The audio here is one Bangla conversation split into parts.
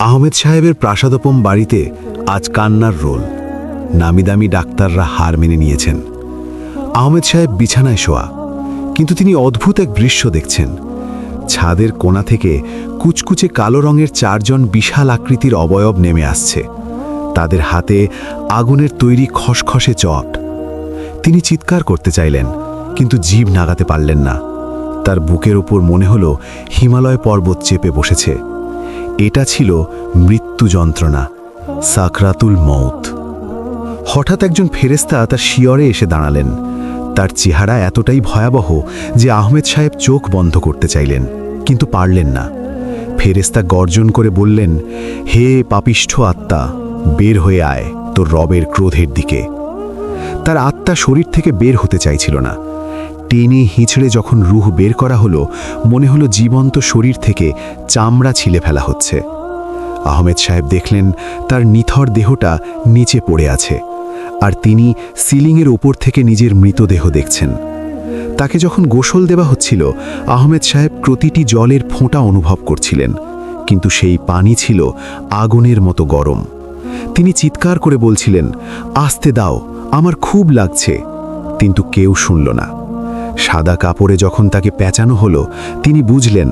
আহমেদ সাহেবের প্রাসাদোপম বাড়িতে আজ কান্নার রোল। নামিদামি ডাক্তাররা হার মেনে নিয়েছেন। আহমেদ সাহেব বিছানায় শোয়া, কিন্তু তিনি অদ্ভুত এক দৃশ্য দেখছেন। ছাদের কোণা থেকে কুচকুচে কালো রঙের চারজন বিশাল আকৃতির অবয়ব নেমে আসছে। তাদের হাতে আগুনের তৈরি খসখসে চট। তিনি চিৎকার করতে চাইলেন, কিন্তু জীব নাগাতে পারলেন না। তার বুকের ওপর মনে হলো হিমালয় পর্বত চেপে বসেছে। এটা ছিল মৃত্যু যন্ত্রণা, সাকরাতুল মৌত হঠাৎ একজন ফেরেস্তা তার শিয়রে এসে দাঁড়ালেন। তার চেহারা এতটাই ভয়াবহ যে আহমেদ সাহেব চোখ বন্ধ করতে চাইলেন, কিন্তু পারলেন না। ফেরেস্তা গর্জন করে বললেন, হে পাপিষ্ঠ আত্মা, বের হয়ে আয় তোর রবের ক্রোধের দিকে। তার আত্মা শরীর থেকে বের হতে চাইছিল না। টেনে হিঁচড়ে যখন রুহ বের করা হলো, মনে হলো জীবন্ত শরীর থেকে চামড়া ছিলে ফেলা হচ্ছে। আহমেদ সাহেব দেখলেন তার নিথর দেহটা নিচে পড়ে আছে, আর তিনি সিলিংয়ের ওপর থেকে নিজের মৃতদেহ দেখছেন। তাকে যখন গোসল দেওয়া হচ্ছিল, আহমেদ সাহেব প্রতিটি জলের ফোঁটা অনুভব করছিলেন, কিন্তু সেই পানি ছিল আগুনের মতো গরম। তিনি চিৎকার করে বলছিলেন, আসতে দাও, আমার খুব লাগছে। কিন্তু কেউ শুনল না। সাদা কাপড়ে যখন তাকে পেঁচানো হলো, তিনি বুঝলেন,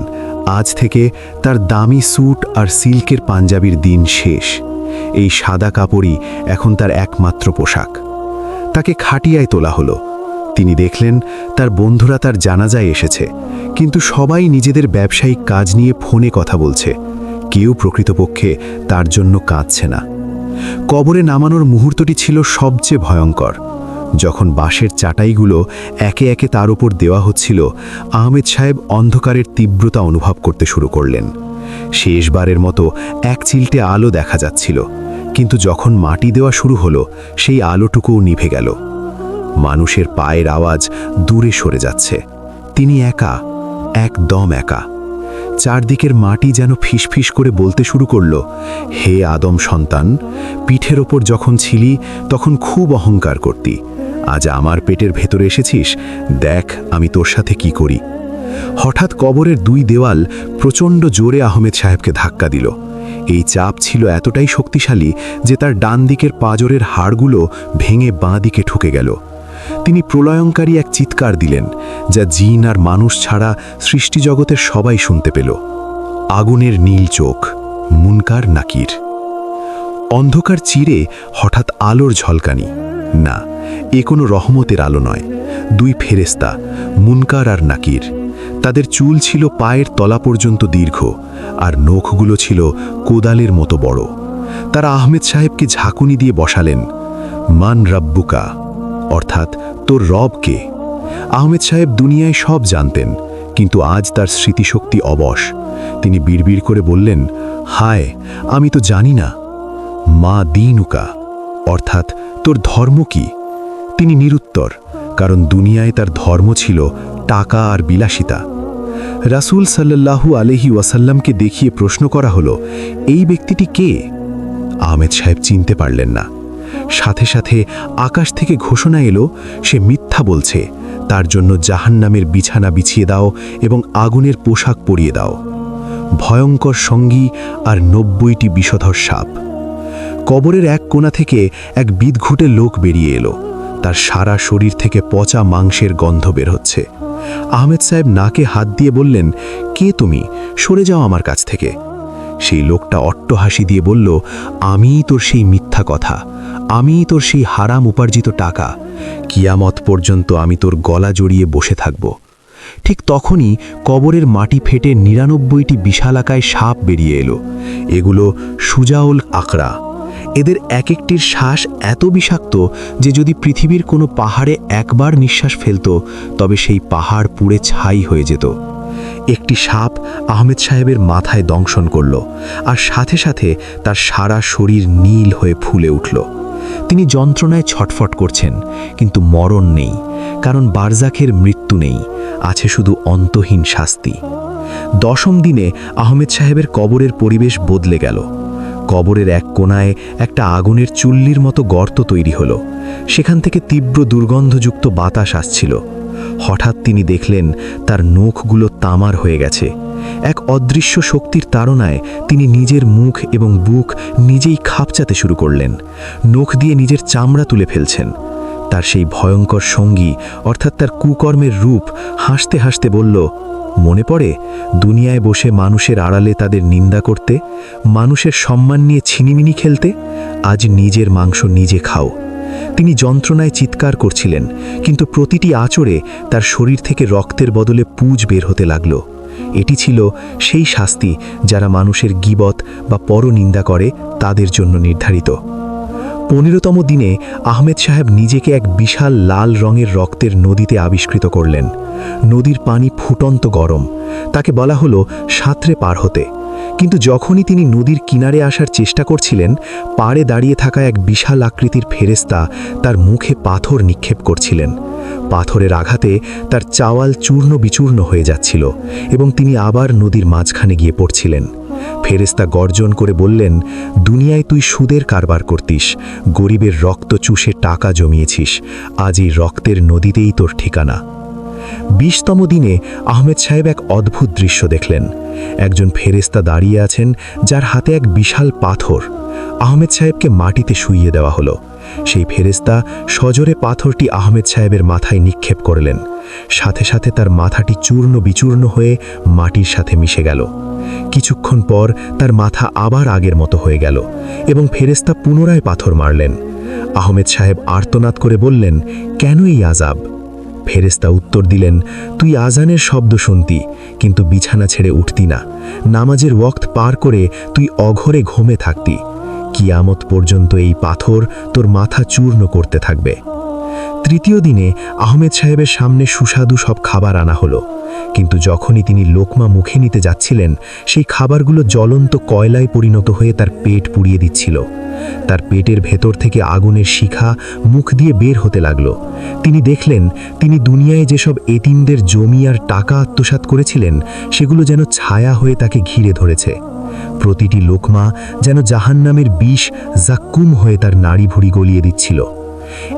আজ থেকে তার দামি স্যুট আর সিল্কের পাঞ্জাবির দিন শেষ। এই সাদা কাপড়ই এখন তার একমাত্র পোশাক। তাকে খাটিয়ায় তোলা হলো। তিনি দেখলেন, তার বন্ধুরা তার জানাজায় এসেছে, কিন্তু সবাই নিজেদের ব্যবসায়িক কাজ নিয়ে ফোনে কথা বলছে। কেউ প্রকৃতপক্ষে তার জন্য কাঁদছে না। কবরে নামানোর মুহূর্তটি ছিল সবচেয়ে ভয়ঙ্কর। যখন বাঁশের চাটাইগুলো একে একে তার উপর দেওয়া হচ্ছিল, আহমেদ সাহেব অন্ধকারের তীব্রতা অনুভব করতে শুরু করলেন। শেষবারের মতো এক চিলটে আলো দেখা যাচ্ছিল, কিন্তু যখন মাটি দেওয়া শুরু হলো, সেই আলোটুকুও নিভে গেল। মানুষের পায়ের আওয়াজ দূরে সরে যাচ্ছে। তিনি একা, একদম একা। চারদিকের মাটি যেন ফিসফিস করে বলতে শুরু করল, হে আদম সন্তান, পিঠের ওপর যখন ছিলি, তখন খুব অহংকার করতি। আজ আমার পেটের ভেতরে এসেছিস? দেখ আমি তোর সাথে কি করি। হঠাৎ কবরের দুই দেওয়াল প্রচণ্ড জোরে আহমেদ সাহেবকে ধাক্কা দিল। এই চাপ ছিল এতটাই শক্তিশালী যে তার ডান দিকের পাজরের হাড়গুলো ভেঙে বাঁ দিকে ঠুকে গেল। তিনি প্রলয়ঙ্কারী এক চিৎকার দিলেন, যা জিন আর মানুষ ছাড়া সৃষ্টিজগতের সবাই শুনতে পেল। আগুনের নীল চোখ, মুনকার নাকির। অন্ধকার চিরে হঠাৎ আলোর ঝলকানি। না এ কোনো রহমতের আলো নয়। দুই ফেরেস্তা মুনকার আর নাকির। তাদের চুল ছিল পায়ের তলা পর্যন্ত দীর্ঘ আর নখগুলো ছিল কোদালের মতো বড়। তারা আহমেদ সাহেবকে ঝাঁকুনি দিয়ে বসালেন, মান রাব্বুকা? অর্থাৎ, তোর রব কে? আহমেদ সাহেব দুনিয়ায় সব জানতেন, কিন্তু আজ তার স্মৃতিশক্তি অবশ। তিনি বিড়বিড় করে বললেন, হায়, আমি তো জানি না। মা দিনুকা? অর্থাৎ, তোর ধর্ম কি? তিনি নিরুত্তর, কারণ দুনিয়ায় তার ধর্ম ছিল টাকা আর বিলাসিতা। রাসূল সাল্লাল্লাহু আলহি ওয়াসাল্লামকে দেখিয়ে প্রশ্ন করা হলো, এই ব্যক্তিটি কে? আহমেদ সাহেব চিনতে পারলেন না। সাথে সাথে আকাশ থেকে ঘোষণা এলো, সে মিথ্যা বলছে। তার জন্য জাহান্নামের বিছানা বিছিয়ে দাও এবং আগুনের পোশাক পরিয়ে দাও। ভয়ঙ্কর সঙ্গী আর নব্বইটি বিষধর সাপ। কবরের এক কোণা থেকে এক বিদঘুটে লোক বেরিয়ে এলো। তার সারা শরীর থেকে পচা মাংসের গন্ধ বের হচ্ছে। আহমেদ সাহেব নাকে হাত দিয়ে বললেন, কে তুমি? সরে যাও আমার কাছ থেকে। সেই লোকটা অট্ট হাসি দিয়ে বলল, আমিই তোর সেই মিথ্যা কথা। আমিই তোর সেই হারাম উপার্জিত টাকা। কিয়ামত পর্যন্ত আমি তোর গলা জড়িয়ে বসে থাকব। ঠিক তখনই কবরের মাটি ফেটে নিরানব্বইটি বিশালাকায় সাপ বেরিয়ে এলো। এগুলো সুজাউল আকড়া এদের এক একটির শ্বাস এত বিষাক্ত যে যদি পৃথিবীর কোনো পাহাড়ে একবার নিঃশ্বাস ফেলত, তবে সেই পাহাড় পুড়ে ছাই হয়ে যেত। একটি সাপ আহমেদ সাহেবের মাথায় দংশন করল আর সাথে সাথে তার সারা শরীর নীল হয়ে ফুলে উঠল। তিনি যন্ত্রণায় ছটফট করছেন, কিন্তু মরণ নেই, কারণ বারজাখের মৃত্যু নেই, আছে শুধু অন্তহীন শাস্তি। দশম দিনে আহমেদ সাহেবের কবরের পরিবেশ বদলে গেল। কবরের এক কোণায় একটা আগুনের চুল্লির মতো গর্ত তৈরি হলো। সেখান থেকে তীব্র দুর্গন্ধযুক্ত বাতাস আসছিল। হঠাৎ তিনি দেখলেন তার নখগুলো তামার হয়ে গেছে। এক অদৃশ্য শক্তির তাড়নায় তিনি নিজের মুখ এবং বুক নিজেই খাপচাতে শুরু করলেন। নখ দিয়ে নিজের চামড়া তুলে ফেলছেন। তার সেই ভয়ঙ্কর সঙ্গী, অর্থাৎ তার কুকর্মের রূপ, হাসতে হাসতে বলল মনে পড়ে? দুনিয়ায় বসে মানুষের আড়ালে তাদের নিন্দা করতে, মানুষের সম্মান নিয়ে ছিনিমিনি খেলতে? আজ নিজের মাংস নিজে খাও। তিনি যন্ত্রণায় চিৎকার করছিলেন, কিন্তু প্রতিটি আচরে তার শরীর থেকে রক্তের বদলে পুজ বের হতে লাগল। এটি ছিল সেই শাস্তি যারা মানুষের গিবত বা পরনিন্দা করে তাদের জন্য নির্ধারিত। পনেরোতম দিনে আহমেদ সাহেব নিজেকে এক বিশাল লাল রঙের রক্তের নদীতে আবিষ্কৃত করলেন। নদীর পানি ফুটন্ত গরম। তাকে বলা হলো সাঁতরে পার হতে। কিন্তু যখনই তিনি নদীর কিনারে আসার চেষ্টা করছিলেন, পাড়ে দাঁড়িয়ে থাকা এক বিশাল আকৃতির ফেরেস্তা তার মুখে পাথর নিক্ষেপ করছিলেন। পাথরের আঘাতে তার চাওয়াল চূর্ণ বিচূর্ণ হয়ে যাচ্ছিল এবং তিনি আবার নদীর মাঝখানে গিয়ে পড়ছিলেন। ফেরেস্তা গর্জন করে বললেন, দুনিয়ায় তুই সুদের কারবার করতিস, গরিবের রক্ত চুষে টাকা জমিয়েছিস, আজ এই রক্তের নদীতেই তোর ঠিকানা। বিশতম দিনে আহমেদ সাহেব এক অদ্ভুত দৃশ্য দেখলেন। একজন ফেরেস্তা দাঁড়িয়ে আছেন, যার হাতে এক বিশাল পাথর। আহমেদ সাহেবকে মাটিতে শুইয়ে দেওয়া হলো। সেই ফেরেস্তা সজোরে পাথরটি আহমেদ সাহেবের মাথায় নিক্ষেপ করলেন। সাথে সাথে তার মাথাটি চূর্ণ বিচূর্ণ হয়ে মাটির সাথে মিশে গেল। কিছুক্ষণ পর তার মাথা আবার আগের মতো হয়ে গেল এবং ফেরেস্তা পুনরায় পাথর মারলেন। আহমেদ সাহেব আর্তনাদ করে বললেন, কেন এই আজাব ফেরেস্তা উত্তর দিলেন, তুই আজানের শব্দ শুনতি, কিন্তু বিছানা ছেড়ে উঠতি না। নামাজের ওয়াক্ত পার করে তুই অঘরে ঘুমে থাকতি। কিয়ামত পর্যন্ত এই পাথর তোর মাথা চূর্ণ করতে থাকবে। তৃতীয় দিনে আহমেদ সাহেবের সামনে সুস্বাদু সব খাবার আনা হলো। কিন্তু যখনই তিনি লোকমা মুখে নিতে যাচ্ছিলেন, সেই খাবারগুলো জ্বলন্ত কয়লায় পরিণত হয়ে তার পেট পুড়িয়ে দিচ্ছিল। তার পেটের ভেতর থেকে আগুনের শিখা মুখ দিয়ে বের হতে লাগল। তিনি দেখলেন, তিনি দুনিয়ায় যেসব এতিমদের জমি আর টাকা আত্মসাৎ করেছিলেন, সেগুলো যেন ছায়া হয়ে তাকে ঘিরে ধরেছে। প্রতিটি লোকমা যেন জাহান্নামের বিষ জাক্কুম হয়ে তার নাড়ি ভুড়ি গলিয়ে দিচ্ছিল।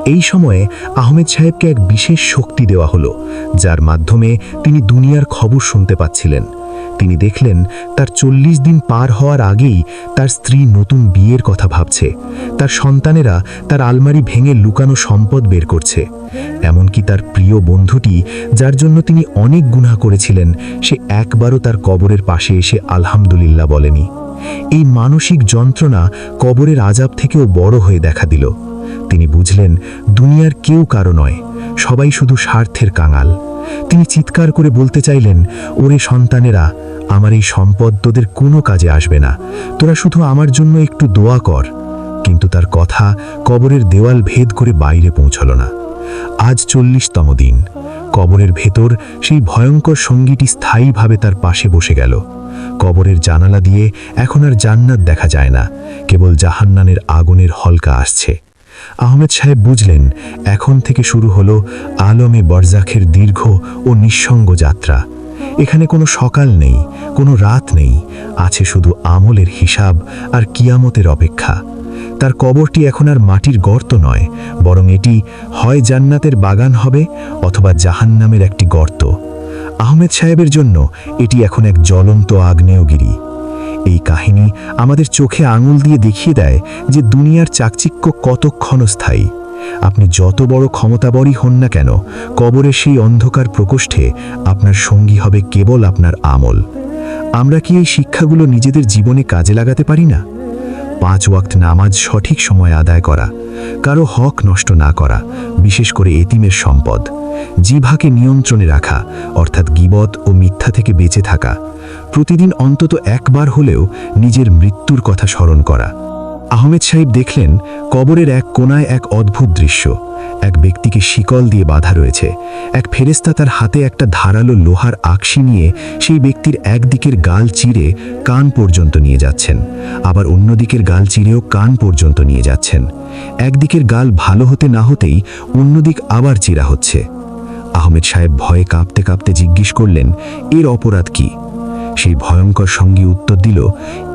এই সময়ে আহমেদ সাহেবকে এক বিশেষ শক্তি দেওয়া হলো, যার মাধ্যমে তিনি দুনিয়ার খবর শুনতে পাচ্ছিলেন। তিনি দেখলেন তার চল্লিশ দিন পার হওয়ার আগেই তার স্ত্রী নতুন বিয়ের কথা ভাবছে। তার সন্তানেরা তার আলমারি ভেঙে লুকানো সম্পদ বের করছে। এমনকি তার প্রিয় বন্ধুটি, যার জন্য তিনি অনেক গুনাহ করেছিলেন, সে একবারও তার কবরের পাশে এসে আলহামদুলিল্লাহ বলেনি। এই মানসিক যন্ত্রণা কবরের আজাব থেকেও বড় হয়ে দেখা দিল। তিনি বুঝলেন, দুনিয়ার কেউ কারও নয়, সবাই শুধু স্বার্থের কাঙাল। তিনি চিৎকার করে বলতে চাইলেন, ওরে সন্তানেরা, আমার এই সম্পদ তোদের কোনো কাজে আসবে না। তোরা শুধু আমার জন্য একটু দোয়া কর। কিন্তু তার কথা কবরের দেওয়াল ভেদ করে বাইরে পৌঁছল না। আজ চল্লিশতম দিন। কবরের ভেতর সেই ভয়ঙ্কর সঙ্গীটি স্থায়ীভাবে তার পাশে বসে গেল। কবরের জানালা দিয়ে এখন আর জান্নাত দেখা যায় না। কেবল জাহান্নানের আগুনের হলকা আসছে। আহমেদ সাহেব বুঝলেন, এখন থেকে শুরু হলো আলমে বরজাখের দীর্ঘ ও নিঃসঙ্গ যাত্রা। এখানে কোনো সকাল নেই, কোনো রাত নেই, আছে শুধু আমলের হিসাব আর কিয়ামতের অপেক্ষা। তার কবরটি এখন আর মাটির গর্ত নয়, বরং এটি হয় জান্নাতের বাগান হবে অথবা জাহান্নামের একটি গর্ত। আহমেদ সাহেবের জন্য এটি এখন এক জ্বলন্ত আগ্নেয়গিরি। এই কাহিনী আমাদের চোখে আঙুল দিয়ে দেখিয়ে দেয় যে দুনিয়ার চাকচিক্য কতক্ষণ স্থায়ী আপনি যত বড় ক্ষমতাবরই হন না কেন কবরে সেই অন্ধকার প্রকোষ্ঠে আপনার সঙ্গী হবে কেবল আপনার আমল। আমরা কি এই শিক্ষাগুলো নিজেদের জীবনে কাজে লাগাতে পারি না? পাঁচ ওয়াক্ত নামাজ সঠিক সময় আদায় করা, কারও হক নষ্ট না করা, বিশেষ করে এতিমের সম্পদ। জিভাকে নিয়ন্ত্রণে রাখা, অর্থাৎ গিবত ও মিথ্যা থেকে বেঁচে থাকা, প্রতিদিন অন্তত একবার হলেও নিজের মৃত্যুর কথা স্মরণ করা। আহমেদ সাহেব দেখলেন কবরের এক কোনায় এক অদ্ভুত দৃশ্য। এক ব্যক্তিকে শিকল দিয়ে বাধা রয়েছে। এক ফেরেস্তা তার হাতে একটা ধারালো লোহার আকশি নিয়ে সেই ব্যক্তির একদিকের গাল চিরে কান পর্যন্ত নিয়ে যাচ্ছেন। আবার অন্য দিকের গাল চিরেও কান পর্যন্ত নিয়ে যাচ্ছেন। একদিকের গাল ভালো হতে না হতেই অন্যদিক আবার চিরা হচ্ছে। আহমেদ সাহেব ভয়ে কাঁপতে কাঁপতে জিজ্ঞেস করলেন, এর অপরাধ কি? সেই ভয়ঙ্কর সঙ্গী উত্তর দিল,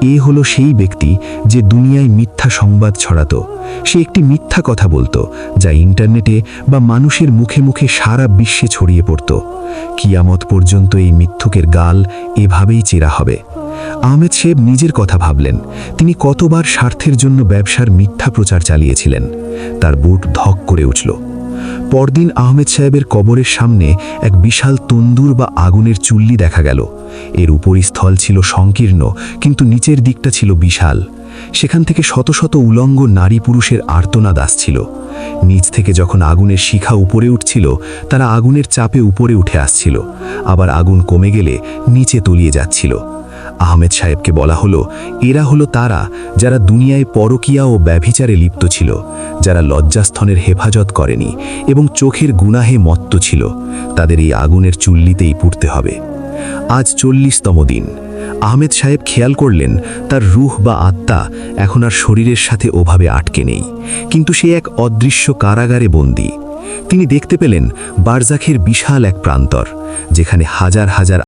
এ হলো সেই ব্যক্তি যে দুনিয়ায় মিথ্যা সংবাদ ছড়াতো। সে একটি মিথ্যা কথা বলতো, যা ইন্টারনেটে বা মানুষের মুখে মুখে সারা বিশ্বে ছড়িয়ে পড়ত। কিয়ামত পর্যন্ত এই মিথ্যুকের গাল এভাবেই চেরা হবে। আহমেদ সাহেব নিজের কথা ভাবলেন, তিনি কতবার স্বার্থের জন্য ব্যবসার মিথ্যা প্রচার চালিয়েছিলেন। তার বুট ধক করে উঠল। পরদিন আহমেদ সাহেবের কবরের সামনে এক বিশাল তন্দুর বা আগুনের চুল্লি দেখা গেল। এর উপরিস্থল ছিল সংকীর্ণ, কিন্তু নিচের দিকটা ছিল বিশাল। সেখান থেকে শত শত উলঙ্গ নারী পুরুষের আর্তনাদ আসছিল। নিচ থেকে যখন আগুনের শিখা উপরে উঠছিল, তারা আগুনের চাপে উপরে উঠে আসছিল। আবার আগুন কমে গেলে নিচে তলিয়ে যাচ্ছিল। আহমেদ সাহেবকে বলা হলো, এরা হলো তারা যারা দুনিয়ায় পরকিয়া ও ব্যভিচারে লিপ্ত ছিল, যারা লজ্জাস্থনের হেফাজত করেনি এবং চোখের গুনাহে মত্ত ছিল। তাদের এই আগুনের চুল্লিতেই পুড়তে হবে। আজ চল্লিশতম দিন। আহমেদ সাহেব খেয়াল করলেন, তার রুহ বা আত্মা এখন আর শরীরের সাথে ওভাবে আটকে নেই, কিন্তু সে এক অদৃশ্য কারাগারে বন্দী। তিনি দেখতে পেলেন বারজাখের বিশাল এক প্রান্তর, যেখানে হাজার হাজার